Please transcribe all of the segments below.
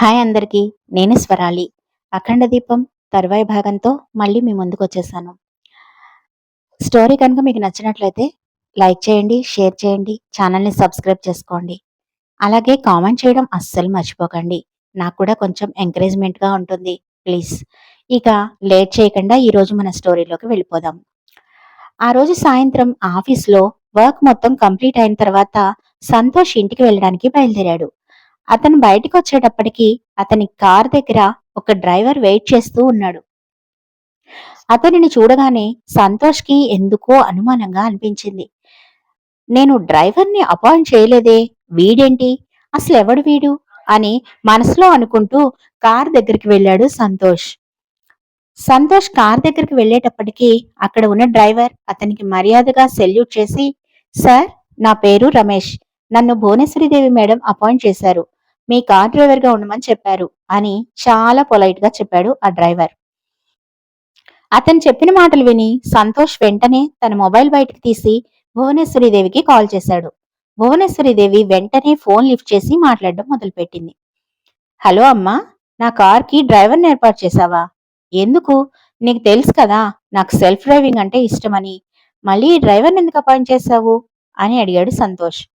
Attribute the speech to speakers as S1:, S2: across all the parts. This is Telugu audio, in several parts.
S1: హాయ్ అందరికీ నేను స్వరాలి. అఖండ దీపం తర్వాయి భాగంతో మళ్ళీ మీ ముందుకు వచ్చేసాను. స్టోరీ కనుక మీకు నచ్చినట్లయితే లైక్ చేయండి షేర్ చేయండి ఛానల్ని సబ్స్క్రైబ్ చేసుకోండి. అలాగే కామెంట్ చేయడం అస్సలు మర్చిపోకండి. నాకు కూడా కొంచెం ఎంకరేజ్మెంట్గా ఉంటుంది ప్లీజ్. ఇక లేట్ చేయకుండా ఈరోజు మన స్టోరీలోకి వెళ్ళిపోదాం. ఆ రోజు సాయంత్రం ఆఫీస్లో వర్క్ మొత్తం కంప్లీట్ అయిన తర్వాత సంతోష్ ఇంటికి వెళ్ళడానికి బయలుదేరాడు. అతను బయటికి వచ్చేటప్పటికి అతని కార్ దగ్గర ఒక డ్రైవర్ వెయిట్ చేస్తూ ఉన్నాడు. అతనిని చూడగానే సంతోష్కి ఎందుకో అనుమానంగా అనిపించింది. నేను డ్రైవర్ని అపాయింట్ చేయలేదే? వీడేంటి? అసలు ఎవడు వీడు? అని మనసులో అనుకుంటూ కార్ దగ్గరికి వెళ్ళాడు సంతోష్. సంతోష్ కార్ దగ్గరికి వెళ్ళేటప్పటికీ అక్కడ ఉన్న డ్రైవర్ అతనికి మర్యాదగా సెల్యూట్ చేసి సార్ నా పేరు రమేష్. నన్ను భువనేశ్వరిదేవి మేడం అపాయింట్ చేశారు. మీ కార్ డ్రైవర్గా ఉండమని చెప్పారు అని చాలా పొలైట్గా చెప్పాడు ఆ డ్రైవర్. అతను చెప్పిన మాటలు విని సంతోష్ వెంటనే తన మొబైల్ బయటకు తీసి భువనేశ్వరిదేవికి కాల్ చేశాడు. భువనేశ్వరిదేవి వెంటనే ఫోన్ లిఫ్ట్ చేసి మాట్లాడడం మొదలుపెట్టింది. హలో అమ్మా నా కార్కి డ్రైవర్ని ఏర్పాటు చేశావా? ఎందుకు? నీకు తెలుసు కదా నాకు సెల్ఫ్ డ్రైవింగ్ అంటే ఇష్టమని. మళ్ళీ డ్రైవర్ని ఎందుకు అపాయింట్ చేశావు? అని అడిగాడు సంతోష్.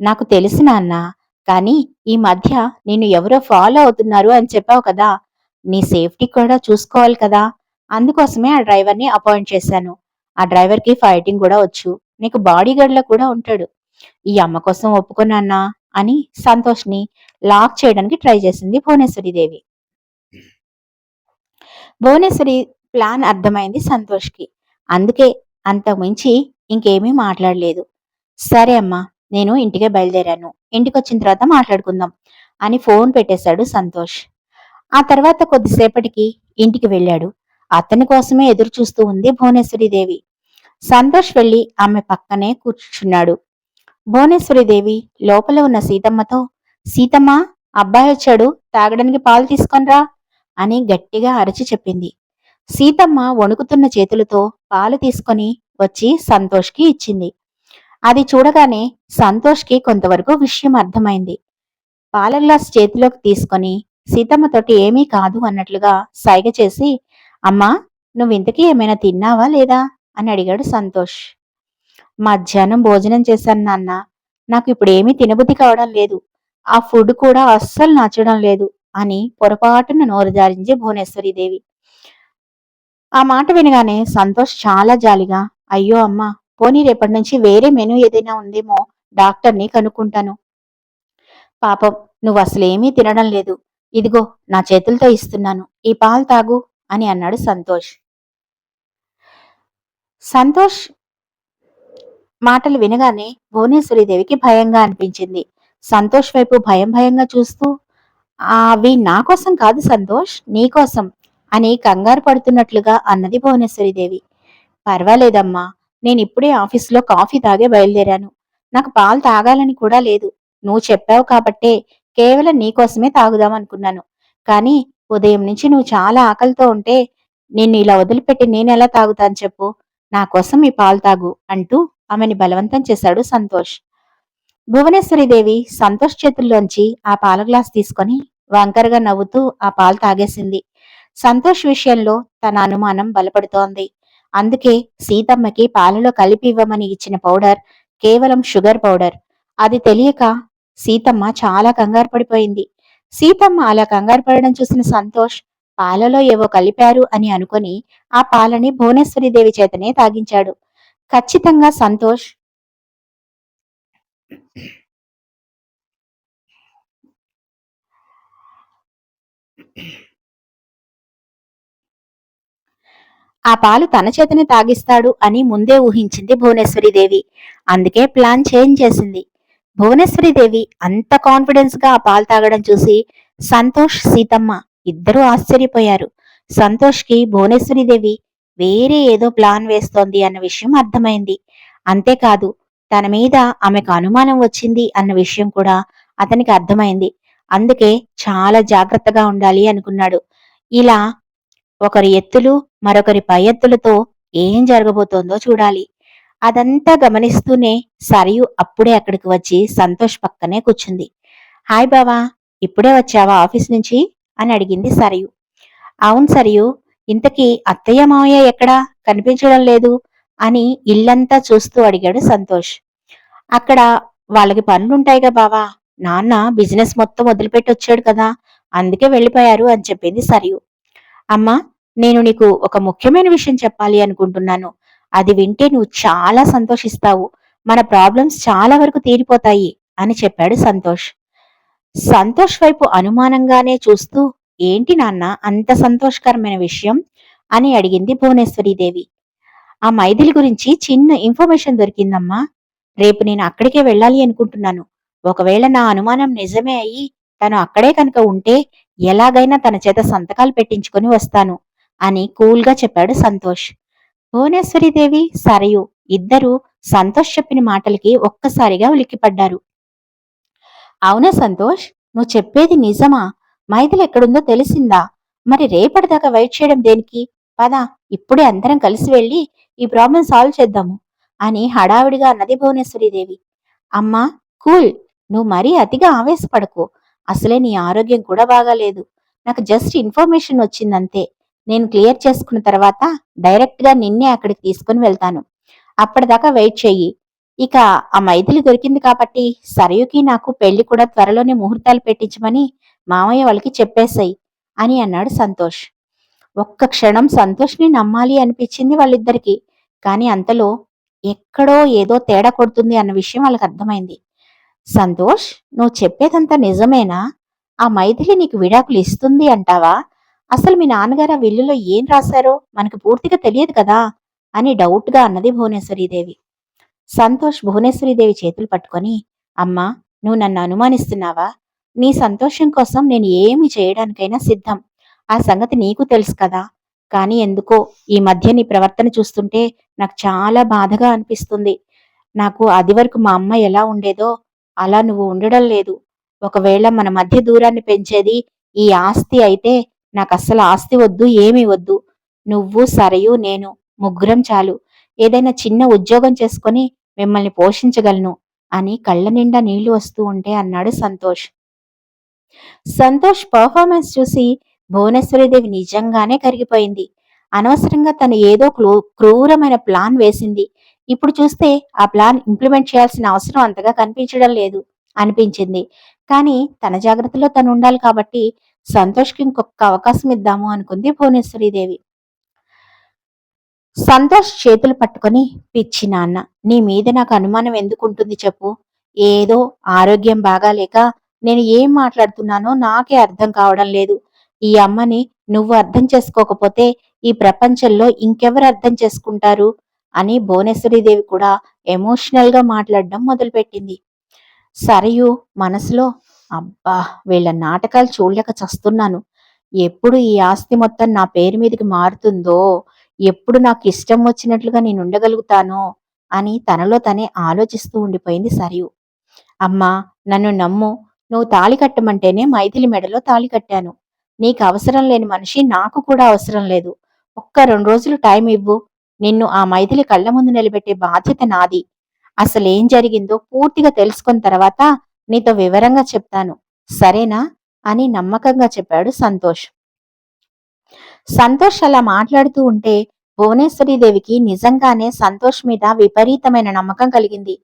S1: నాకు తెలిసిన నాన్న కానీ ఈ మధ్య నిన్ను ఎవరో ఫాలో అవుతున్నారు అని చెప్పావు కదా నీ సేఫ్టీ కూడా చూసుకోవాలి కదా. అందుకోసమే ఆ డ్రైవర్ని అపాయింట్ చేశాను. ఆ డ్రైవర్కి ఫైటింగ్ కూడా వచ్చు. నీకు బాడీగార్డ్లో కూడా ఉంటాడు. ఈ అమ్మ కోసం ఒప్పుకున్నానా అని సంతోష్ని లాక్ చేయడానికి ట్రై చేసింది భువనేశ్వరిదేవి భువనేశ్వరి ప్లాన్ అర్థమైంది సంతోష్కి. అందుకే అంత మించి ఇంకేమీ మాట్లాడలేదు. సరే అమ్మా నేను ఇంటికే బయలుదేరాను. ఇంటికి వచ్చిన తర్వాత మాట్లాడుకుందాం అని ఫోన్ పెట్టేశాడు సంతోష్. ఆ తర్వాత కొద్దిసేపటికి ఇంటికి వెళ్ళాడు. అతని కోసమే ఎదురు చూస్తూ ఉంది భువనేశ్వరీదేవి సంతోష్ వెళ్ళి ఆమె పక్కనే కూర్చున్నాడు. భువనేశ్వరీదేవి లోపల ఉన్న సీతమ్మతో సీతమ్మ అబ్బాయి వచ్చాడు తాగడానికి పాలు తీసుకొనరా అని గట్టిగా అరచి చెప్పింది. సీతమ్మ వణుకుతున్న చేతులతో పాలు తీసుకొని వచ్చి సంతోష్కి ఇచ్చింది. అది చూడగానే సంతోష్కి కొంతవరకు విషయం అర్థమైంది. పాల గ్లాస్ చేతిలోకి తీసుకొని సీతమ్మతోటి ఏమీ కాదు అన్నట్లుగా సైగ చేసి అమ్మా నువ్వింతకీ ఏమైనా తిన్నావా లేదా? అని అడిగాడు సంతోష్. మధ్యాహ్నం భోజనం చేశాను నాన్న. నాకు ఇప్పుడు ఏమీ తినబుద్ధి కావడం లేదు. ఆ ఫుడ్ కూడా అస్సలు నచ్చడం లేదు అని పొరపాటున నోరు జారించి భువనేశ్వరీదేవి ఆ మాట వినగానే సంతోష్ చాలా జాలిగా అయ్యో అమ్మా పోనీ రేపటి నుంచి వేరే మెనూ ఏదైనా ఉందేమో డాక్టర్ని కనుక్కుంటాను. పాపం నువ్వు అసలేమీ తినడం లేదు. ఇదిగో నా చేతులతో ఇస్తున్నాను. ఈ పాలు తాగు అని అన్నాడు సంతోష్. సంతోష్ మాటలు వినగానే భువనేశ్వరీదేవికి భయంగా అనిపించింది. సంతోష్ వైపు భయం భయంగా చూస్తూ అవి నా కోసం కాదు సంతోష్ నీకోసం అని కంగారు పడుతున్నట్లుగా అన్నది భువనేశ్వరీదేవి పర్వాలేదమ్మా నేను ఇప్పుడే ఆఫీసులో కాఫీ తాగే బయలుదేరాను. నాకు పాలు తాగాలని కూడా లేదు. నువ్వు చెప్పావు కాబట్టే కేవలం నీకోసమే తాగుదామనుకున్నాను కానీ ఉదయం నుంచి నువ్వు చాలా ఆకలితో ఉంటే నిన్ను ఇలా వదిలిపెట్టి నేనెలా తాగుతాను చెప్పు? నా కోసం ఈ పాలు తాగు అంటూ ఆమెని బలవంతం చేశాడు సంతోష్. భువనేశ్వరిదేవి సంతోష్ చేతుల్లోంచి ఆ పాల గ్లాస్ తీసుకొని వంకరగా నవ్వుతూ ఆ పాలు తాగేసింది. సంతోష్ విషయంలో తన అనుమానం బలపడుతోంది. అందుకే సీతమ్మకి పాలలో కలిపి ఇవ్వమని ఇచ్చిన పౌడర్ కేవలం షుగర్ పౌడర్. అది తెలియక సీతమ్మ చాలా కంగారు పడిపోయింది. సీతమ్మ అలా కంగారు పడడం చూసిన సంతోష్ పాలలో ఏవో కలిపారు అని అనుకుని ఆ పాలని భువనేశ్వరి చేతనే తాగించాడు. ఖచ్చితంగా సంతోష్ ఆ పాలు తన చేతనే తాగిస్తాడు అని ముందే ఊహించింది భువనేశ్వరీదేవి. అందుకే ప్లాన్ చేంజ్ చేసింది. భువనేశ్వరీదేవి అంత కాన్ఫిడెన్స్గా ఆ పాలు తాగడం చూసి సంతోష్ సీతమ్మ ఇద్దరూ ఆశ్చర్యపోయారు. సంతోష్కి భువనేశ్వరీదేవి వేరే ఏదో ప్లాన్ వేస్తోంది అన్న విషయం అర్థమైంది. అంతేకాదు తన మీద ఆమెకు అనుమానం వచ్చింది అన్న విషయం కూడా అతనికి అర్థమైంది. అందుకే చాలా జాగ్రత్తగా ఉండాలి అనుకున్నాడు. ఇలా ఒకరి ఎత్తులు మరొకరి పై ఎత్తులతో ఏం జరగబోతోందో చూడాలి. అదంతా గమనిస్తూనే సరియు అప్పుడే అక్కడికి వచ్చి సంతోష్ పక్కనే కూర్చుంది. హాయ్ బావా ఇప్పుడే వచ్చావా ఆఫీస్ నుంచి? అని అడిగింది సరియు. అవును సరియు ఇంతకీ అత్తయ్య మావయ్య ఎక్కడా? కనిపించడం లేదు అని ఇల్లంతా చూస్తూ అడిగాడు సంతోష్. అక్కడ వాళ్ళకి పనులుంటాయిగా బావా. నాన్న బిజినెస్ మొత్తం వదిలిపెట్టి వచ్చాడు కదా అందుకే వెళ్ళిపోయారు అని చెప్పింది సరియు. అమ్మా నేను నీకు ఒక ముఖ్యమైన విషయం చెప్పాలి అనుకుంటున్నాను. అది వింటే నువ్వు చాలా సంతోషిస్తావు. మన ప్రాబ్లమ్స్ చాలా వరకు తీరిపోతాయి అని చెప్పాడు సంతోష్. సంతోష్ వైపు అనుమానంగానే చూస్తూ ఏంటి నాన్న అంత సంతోషకరమైన విషయం? అని అడిగింది భువనేశ్వరీదేవి ఆ మైథిలి గురించి చిన్న ఇన్ఫర్మేషన్ దొరికిందమ్మా. రేపు నేను అక్కడికే వెళ్ళాలి అనుకుంటున్నాను. ఒకవేళ నా అనుమానం నిజమే అయ్యి తను అక్కడే కనుక ఉంటే ఎలాగైనా తన చేత సంతకాలు పెట్టించుకొని వస్తాను. అని కూల్గా చెప్పాడు సంతోష్. భువనేశ్వరీదేవి సరయు ఇద్దరూ సంతోష్ చెప్పిన మాటలకి ఒక్కసారిగా ఉలిక్కిపడ్డారు. అవునా సంతోష్? నువ్వు చెప్పేది నిజమా? మైథిలి ఎక్కడుందో తెలిసిందా? మరి రేపటిదాకా వెయిట్ చేయడం దేనికి? పద ఇప్పుడే అందరం కలిసి వెళ్ళి ఈ ప్రాబ్లం సాల్వ్ చేద్దాము అని హడావిడిగా అన్నది భువనేశ్వరీదేవి అమ్మా కూల్! నువ్వు మరీ అతిగా ఆవేశపడకు. అసలే నీ ఆరోగ్యం కూడా బాగాలేదు. నాకు జస్ట్ ఇన్ఫర్మేషన్ వచ్చిందంతే. నేను క్లియర్ చేసుకున్న తర్వాత డైరెక్ట్గా నిన్నే అక్కడికి తీసుకుని వెళ్తాను. అప్పటిదాకా వెయిట్ చెయ్యి. ఇక ఆ మైథిలి దొరికింది కాబట్టి సరయుకి నాకు పెళ్ళి కూడా త్వరలోనే ముహూర్తాలు పెట్టించమని మామయ్య వాళ్ళకి చెప్పేశాయి అని అన్నాడు సంతోష్. ఒక్క క్షణం సంతోష్ని నమ్మాలి అనిపించింది వాళ్ళిద్దరికి కానీ అంతలో ఎక్కడో ఏదో తేడా కొడుతుంది అన్న విషయం వాళ్ళకి అర్థమైంది. సంతోష్ నువ్వు చెప్పేదంతా నిజమేనా? ఆ మైథిలి నీకు విడాకులు ఇస్తుంది అంటావా? అసలు మీ నాన్నగారు ఆ విల్లులో ఏం రాశారో మనకు పూర్తిగా తెలియదు కదా అని డౌట్గా అన్నది భువనేశ్వరీదేవి. సంతోష్ భువనేశ్వరీదేవి చేతులు పట్టుకొని అమ్మా నువ్వు నన్ను అనుమానిస్తున్నావా? నీ సంతోషం కోసం నేను ఏమి చేయడానికైనా సిద్ధం. ఆ సంగతి నీకు తెలుసు కదా. కానీ ఎందుకో ఈ మధ్య నీ ప్రవర్తన చూస్తుంటే నాకు చాలా బాధగా అనిపిస్తుంది. నాకు అది వరకు మా అమ్మ ఎలా ఉండేదో అలా నువ్వు ఉండడం లేదు. ఒకవేళ మన మధ్య దూరాన్ని పెంచేది ఈ ఆస్తి అయితే నాకు అస్సలు ఆస్తి వద్దు ఏమీ వద్దు. నువ్వు సరయు నేను ముగ్గురం చాలు. ఏదైనా చిన్న ఉద్యోగం చేసుకొని మిమ్మల్ని పోషించగలను అని కళ్ళ నిండా నీళ్ళు వస్తూ ఉంటే అన్నాడు సంతోష్. సంతోష్ పర్ఫార్మెన్స్ చూసి భువనేశ్వరీదేవి నిజంగానే కరిగిపోయింది. అనవసరంగా తను ఏదో క్రూ క్రూరమైన ప్లాన్ వేసింది. ఇప్పుడు చూస్తే ఆ ప్లాన్ ఇంప్లిమెంట్ చేయాల్సిన అవసరం అంతగా కనిపించడం లేదు అనిపించింది. కానీ తన జాగ్రత్తలో తను ఉండాలి కాబట్టి సంతోష్కి ఇంకొక అవకాశం ఇద్దాము అనుకుంది భువనేశ్వరీదేవి. సంతోష్ చేతులు పట్టుకొని పిచ్చి నాన్న నీ మీద నాకు అనుమానం ఎందుకుంటుంది చెప్పు. ఏదో ఆరోగ్యం బాగాలేక నేను ఏం మాట్లాడుతున్నానో నాకే అర్థం కావడం లేదు. ఈ అమ్మని నువ్వు అర్థం చేసుకోకపోతే ఈ ప్రపంచంలో ఇంకెవరు అర్థం చేసుకుంటారు? అని భువనేశ్వరీదేవి కూడా ఎమోషనల్గా మాట్లాడడం మొదలుపెట్టింది. సరయు మనసులో అబ్బా వీళ్ళ నాటకాలు చూడలేక చస్తున్నాను. ఎప్పుడు ఈ ఆస్తి మొత్తం నా పేరు మీదకి మారుతుందో ఎప్పుడు నాకు ఇష్టం వచ్చినట్లుగా నేను ఉండగలుగుతానో అని తనలో తనే ఆలోచిస్తూ ఉండిపోయింది సరియు. అమ్మా నన్ను నమ్ము. నువ్వు తాళి కట్టమంటేనే మైథిలి మెడలో తాళి కట్టాను. నీకు అవసరం లేని మనిషి నాకు కూడా అవసరం లేదు. ఒక్క రెండు రోజులు టైం ఇవ్వు. నిన్ను ఆ మైథిలి కళ్ళ ముందు నిలబెట్టే బాధ్యత నాది. అసలేం జరిగిందో పూర్తిగా తెలుసుకున్న తర్వాత నీతో వివరంగా చెప్తాను. సరేనా? అని నమ్మకంగా చెప్పాడు సంతోష్. సంతోష్ అలా మాట్లాడుతూ ఉంటే భువనేశ్వరీదేవికి నిజంగానే సంతోష్ మీద విపరీతమైన నమ్మకం కలిగింది.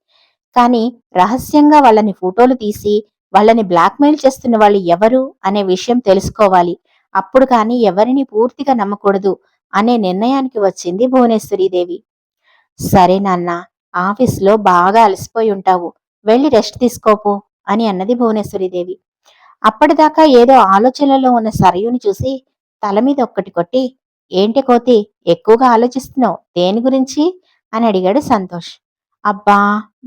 S1: కానీ రహస్యంగా వాళ్ళని ఫోటోలు తీసి వాళ్ళని బ్లాక్మెయిల్ చేస్తున్న వాళ్ళు ఎవరు అనే విషయం తెలుసుకోవాలి. అప్పుడు కానీ ఎవరిని పూర్తిగా నమ్మకూడదు అనే నిర్ణయానికి వచ్చింది భువనేశ్వరీదేవి సరే నాన్న ఆఫీస్లో బాగా అలసిపోయి ఉంటావు. వెళ్ళి రెస్ట్ తీసుకోపో. అని అన్నది భువనేశ్వరీదేవి అప్పటిదాకా ఏదో ఆలోచనలో ఉన్న సరయుని చూసి తల మీద ఒక్కటి కొట్టి ఏంటి కోతి ఎక్కువగా ఆలోచిస్తున్నావు? దేని గురించి? అని అడిగాడు సంతోష్. అబ్బా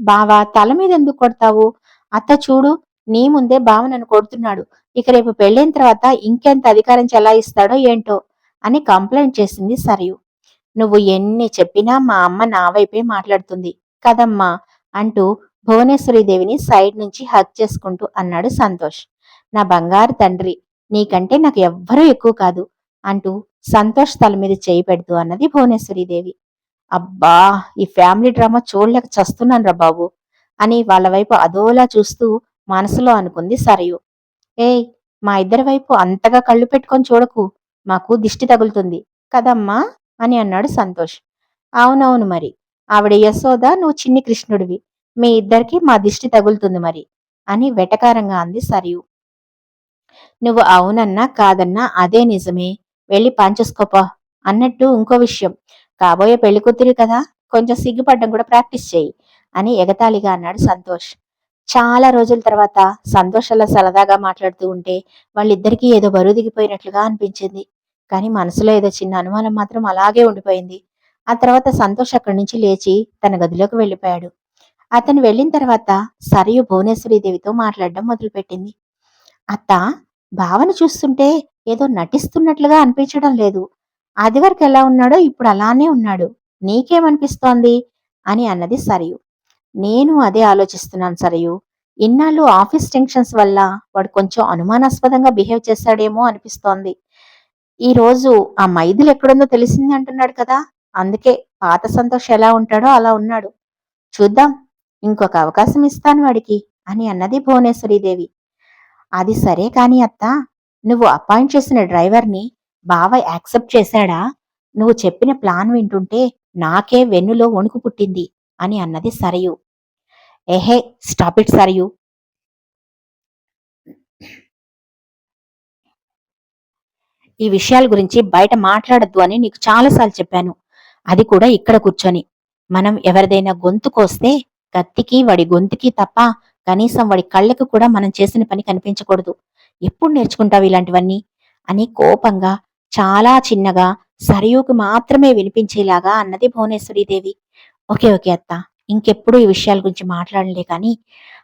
S1: బావా తల మీద ఎందుకు కొడతావు? అత్త చూడు నీ ముందే బావ నన్ను కొడుతున్నాడు. ఇక రేపు పెళ్ళైన తర్వాత ఇంకెంత అధికారం చెలాయిస్తాడో ఏంటో? అని కంప్లైంట్ చేసింది సరియు. నువ్వు ఎన్ని చెప్పినా మా అమ్మ నా వైపే మాట్లాడుతుంది. కదమ్మా అంటూ భువనేశ్వరీదేవిని సైడ్ నుంచి హక్ చేసుకుంటూ అన్నాడు సంతోష్. నా బంగారు తండ్రి నీకంటే నాకు ఎవ్వరూ ఎక్కువ కాదు అంటూ సంతోష్ తల మీద చేయి పెడుతూ అన్నది భువనేశ్వరీదేవి. అబ్బా ఈ ఫ్యామిలీ డ్రామా చూడలేక చస్తున్నాను రా బాబు అని వాళ్ళ వైపు అదోలా చూస్తూ మనసులో అనుకుంది సరయు. ఏయ్ మా ఇద్దరి వైపు అంతగా కళ్ళు పెట్టుకొని చూడకు మాకు దిష్టి తగులుతుంది కదమ్మా అని అన్నాడు సంతోష్. అవునవును మరి ఆవిడ యశోద నువ్వు చిన్ని కృష్ణుడివి. మీ ఇద్దరికి మా దిష్టి తగులుతుంది మరి అని వెటకారంగా అంది సరియు. నువ్వు అవునన్నా కాదన్నా అదే నిజమే వెళ్ళి పంచేసుకోపా అన్నట్టు ఇంకో విషయం. కాబోయే పెళ్ళి కూతురి కదా కొంచెం సిగ్గుపడ్డం కూడా ప్రాక్టీస్ చేయి అని ఎగతాళిగా అన్నాడు సంతోష్. చాలా రోజుల తర్వాత సంతోష్ అలా సరదాగా మాట్లాడుతూ ఉంటే వాళ్ళిద్దరికీ ఏదో బరువు దిగిపోయినట్లుగా అనిపించింది. కానీ మనసులో ఏదో చిన్న అనుమానం మాత్రం అలాగే ఉండిపోయింది. ఆ తర్వాత సంతోష్ అక్కడి నుంచి లేచి తన గదిలోకి వెళ్ళిపోయాడు. అతను వెళ్ళిన తర్వాత సరియు భువనేశ్వరీదేవితో మాట్లాడడం మొదలుపెట్టింది. అత్త భావన చూస్తుంటే ఏదో నటిస్తున్నట్లుగా అనిపించడం లేదు. అది వరకు ఎలా ఉన్నాడో ఇప్పుడు అలానే ఉన్నాడు. నీకేమనిపిస్తోంది? అని అన్నది సరియు. నేను అదే ఆలోచిస్తున్నాను సరియు. ఇన్నాళ్ళు ఆఫీస్ టెన్షన్స్ వల్ల వాడు కొంచెం అనుమానాస్పదంగా బిహేవ్ చేశాడేమో అనిపిస్తోంది. ఈ రోజు ఆ మైదులు ఎక్కడుందో తెలిసింది అంటున్నాడు కదా. అందుకే పాత సంతోష్ ఎలా ఉంటాడో అలా ఉన్నాడు. చూద్దాం. ఇంకొక అవకాశం ఇస్తాను వాడికి అని అన్నది భువనేశ్వరీదేవి. అది సరే కాని అత్త నువ్వు అపాయింట్ చేసిన డ్రైవర్ని బావ యాక్సెప్ట్ చేశాడా? నువ్వు చెప్పిన ప్లాన్ వింటుంటే నాకే వెన్నులో వణుకు పుట్టింది అని అన్నది సరయు. ఎహే స్టాప్ ఇట్ సరయు. ఈ విషయాల గురించి బయట మాట్లాడద్దు అని నీకు చాలాసార్లు చెప్పాను. అది కూడా ఇక్కడ కూర్చొని. మనం ఎవరిదైనా గొంతు కోస్తే కత్తికి వాడి గొంతుకి తప్ప కనీసం వాడి కళ్ళకు కూడా మనం చేసిన పని కనిపించకూడదు. ఎప్పుడు నేర్చుకుంటావు ఇలాంటివన్నీ? అని కోపంగా చాలా చిన్నగా సరయూకి మాత్రమే వినిపించేలాగా అన్నది భువనేశ్వరీదేవి ఓకే ఓకే అత్త. ఇంకెప్పుడు ఈ విషయాల గురించి మాట్లాడలే కానీ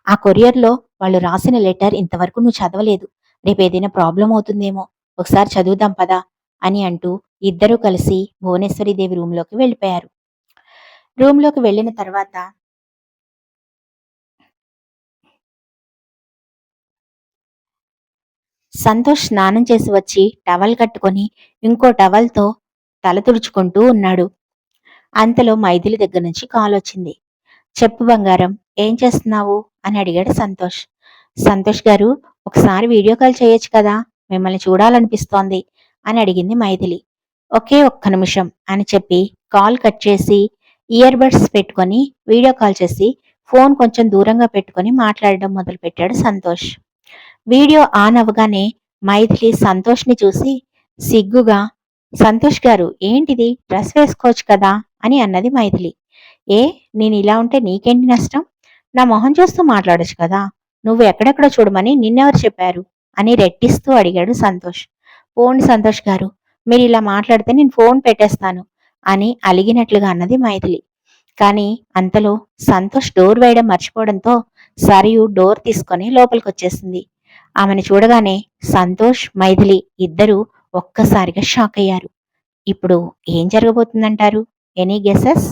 S1: ఆ కొరియర్లో వాళ్ళు రాసిన లెటర్ ఇంతవరకు నువ్వు చదవలేదు. రేపు ఏదైనా ప్రాబ్లం అవుతుందేమో ఒకసారి చదువుదాం పదా అని అంటూ ఇద్దరూ కలిసి భువనేశ్వరీదేవి రూమ్లోకి వెళ్ళిపోయారు. రూమ్లోకి వెళ్ళిన తర్వాత సంతోష్ స్నానం చేసి వచ్చి టవల్ కట్టుకొని ఇంకో టవల్తో తల తుడుచుకుంటూ ఉన్నాడు. అంతలో మైథిలి దగ్గర నుంచి కాల్ వచ్చింది. చెప్పు బంగారం ఏం చేస్తున్నావు? అని అడిగాడు సంతోష్. సంతోష్ గారు ఒకసారి వీడియో కాల్ చేయొచ్చు కదా మిమ్మల్ని చూడాలనిపిస్తోంది అని అడిగింది మైథిలి. ఒకే ఒక్క నిమిషం అని చెప్పి కాల్ కట్ చేసి ఇయర్ బడ్స్ పెట్టుకొని వీడియో కాల్ చేసి ఫోన్ కొంచెం దూరంగా పెట్టుకొని మాట్లాడడం మొదలుపెట్టాడు సంతోష్. వీడియో ఆన్ అవ్వగానే మైథిలి సంతోష్ని చూసి సిగ్గుగా? సంతోష్ గారు ఏంటిది? డ్రెస్ వేసుకోవచ్చు కదా? అని అన్నది మైథిలి. ఏ నేను ఇలా ఉంటే నీకేంటి నష్టం? నా మొహం చూస్తూ మాట్లాడచ్చు కదా? నువ్వు ఎక్కడెక్కడ చూడమని నిన్నెవరు చెప్పారు? అని రెట్టిస్తూ అడిగాడు సంతోష్. పోండి సంతోష్ గారు మీరు ఇలా మాట్లాడితే నేను ఫోన్ పెట్టేస్తాను అని అలిగినట్లుగా అన్నది మైథిలి. కానీ అంతలో సంతోష్ డోర్ వేయడం మర్చిపోవడంతో సరియు డోర్ తీసుకొని లోపలికి వచ్చేసింది ఆమెను చూడగానే సంతోష్ మైథిలి ఇద్దరూ ఒక్కసారిగా షాక్ అయ్యారు ఇప్పుడు ఏం జరగబోతుందంటారు? Any guesses